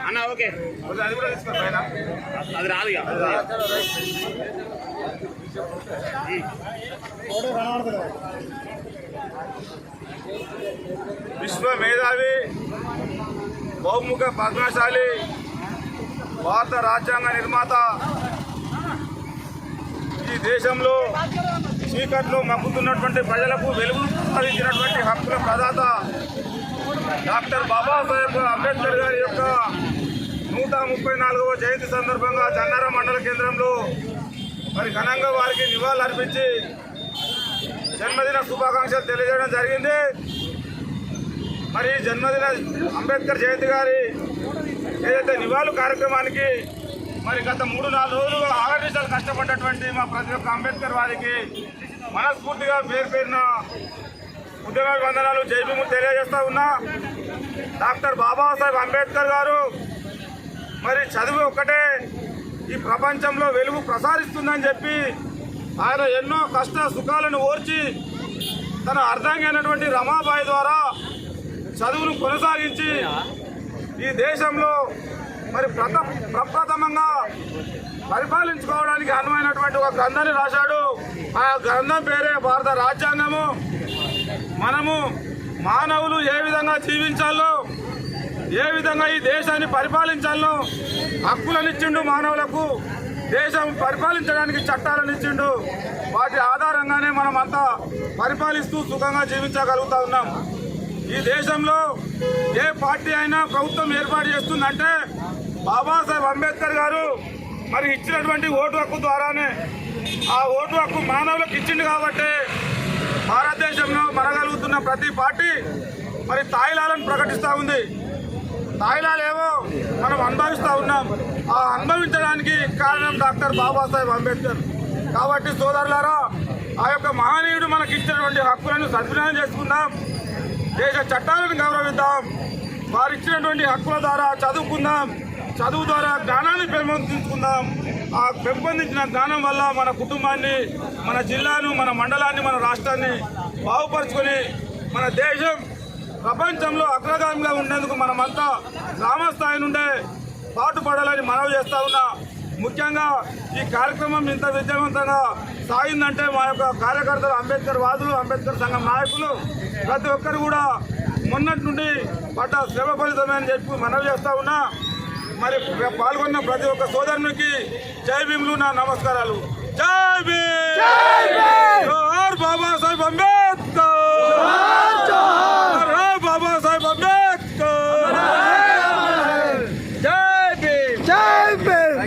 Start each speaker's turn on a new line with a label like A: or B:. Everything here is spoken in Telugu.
A: అన్న ఓకే.
B: అది కూడా
A: అది రాదు
B: విశ్వ మేధావి బహుముఖ పద్మశాలి భారత రాజ్యాంగ నిర్మాత. ఈ దేశంలో చీకట్లో మగ్గుతున్నటువంటి ప్రజలకు వెలుగు సాధించినటువంటి హక్కుల ప్రదాత డాక్టర్ బాబాసాహెబ్ అంబేద్కర్ గారి యొక్క నూట ముప్పై నాలుగవ జయంతి సందర్భంగా జన్నార మండల కేంద్రంలో మరి ఘనంగా వారికి నివాళులు అర్పించి జన్మదిన శుభాకాంక్షలు తెలియజేయడం జరిగింది. మరి జన్మదిన అంబేద్కర్ జయంతి గారి ఏదైతే నివాళు కార్యక్రమానికి మరి గత మూడు నాలుగు రోజులు ఆగర్నిశాలు కష్టపడ్డటువంటి మా ప్రతి ఒక్క అంబేద్కర్ వారికి మనస్ఫూర్తిగా పేరు పేరున ఉద్యమ వందనాలు జైబీ తెలియజేస్తా ఉన్నా. డాక్టర్ బాబాసాహెబ్ అంబేద్కర్ గారు మరి చదువు ఒక్కటే ఈ ప్రపంచంలో వెలుగు ప్రసారిస్తుందని చెప్పి ఆయన ఎన్నో కష్ట సుఖాలను ఓర్చి తన అర్థంగైనటువంటి అయినటువంటి రమాబాయి ద్వారా చదువును కొనసాగించి ఈ దేశంలో మరి ప్రథ ప్రప్రథమంగా పరిపాలించుకోవడానికి అనువైనటువంటి ఒక గ్రంథాన్ని రాశాడు. ఆ గ్రంథం పేరే భారత రాజ్యాంగము. మనము మానవులు ఏ విధంగా జీవించాలో ఏ విధంగా ఈ దేశాన్ని పరిపాలించాలో హక్కులనిచ్చిండు మానవులకు దేశం పరిపాలించడానికి చట్టాలను ఇచ్చిండు. వాటి ఆధారంగానే మనం అంతా పరిపాలిస్తూ సుఖంగా జీవించగలుగుతా ఉన్నాం. ఈ దేశంలో ఏ పార్టీ అయినా ప్రభుత్వం ఏర్పాటు చేస్తుందంటే బాబాసాహెబ్ అంబేద్కర్ గారు మరి ఇచ్చినటువంటి ఓటు హక్కు ద్వారానే. ఆ ఓటు హక్కు మానవులకు ఇచ్చిండు కాబట్టి చేస్తున్న ప్రతి పార్టీ మరి తాయిలాలను ప్రకటిస్తూ ఉంది. తాయిలాలేవో మనం అనుభవిస్తూ ఉన్నాం. ఆ అనుభవించడానికి కారణం డాక్టర్ బాబాసాహెబ్ అంబేద్కర్. కాబట్టి సోదరులారా ఆ యొక్క మహనీయుడు మనకి ఇచ్చినటువంటి హక్కులను సద్వినియోగం చేసుకుందాం. దేశ చట్టాలను గౌరవిద్దాం. వారు ఇచ్చినటువంటి హక్కుల ద్వారా చదువుకుందాం. చదువు ద్వారా జ్ఞానాన్ని పెంపొందించుకుందాం ఆ పెంపొందించిన జ్ఞానం వల్ల మన కుటుంబాన్ని మన జిల్లాను మన మండలాన్ని మన రాష్ట్రాన్ని బాగుపరుచుకొని మన దేశం ప్రపంచంలో అగ్రగామిగా ఉండేందుకు మనమంతా గ్రామస్థాయి నుండే పాటుపడాలని మనవి చేస్తా ఉన్నా. ముఖ్యంగా ఈ కార్యక్రమం ఇంత విజయవంతంగా సాగిందంటే మా యొక్క కార్యకర్తలు అంబేద్కర్ వాదులు అంబేద్కర్ సంఘం నాయకులు ప్రతి ఒక్కరు కూడా మొన్నటి నుండి పడ్డ శ్రమ ఫలితమే అని చెప్పి మనవి చేస్తా ఉన్నా. మరి పాల్గొన్న ప్రతి ఒక్క సోదరునికి జై భీములు నా నమస్కారాలు. జై భీమ్!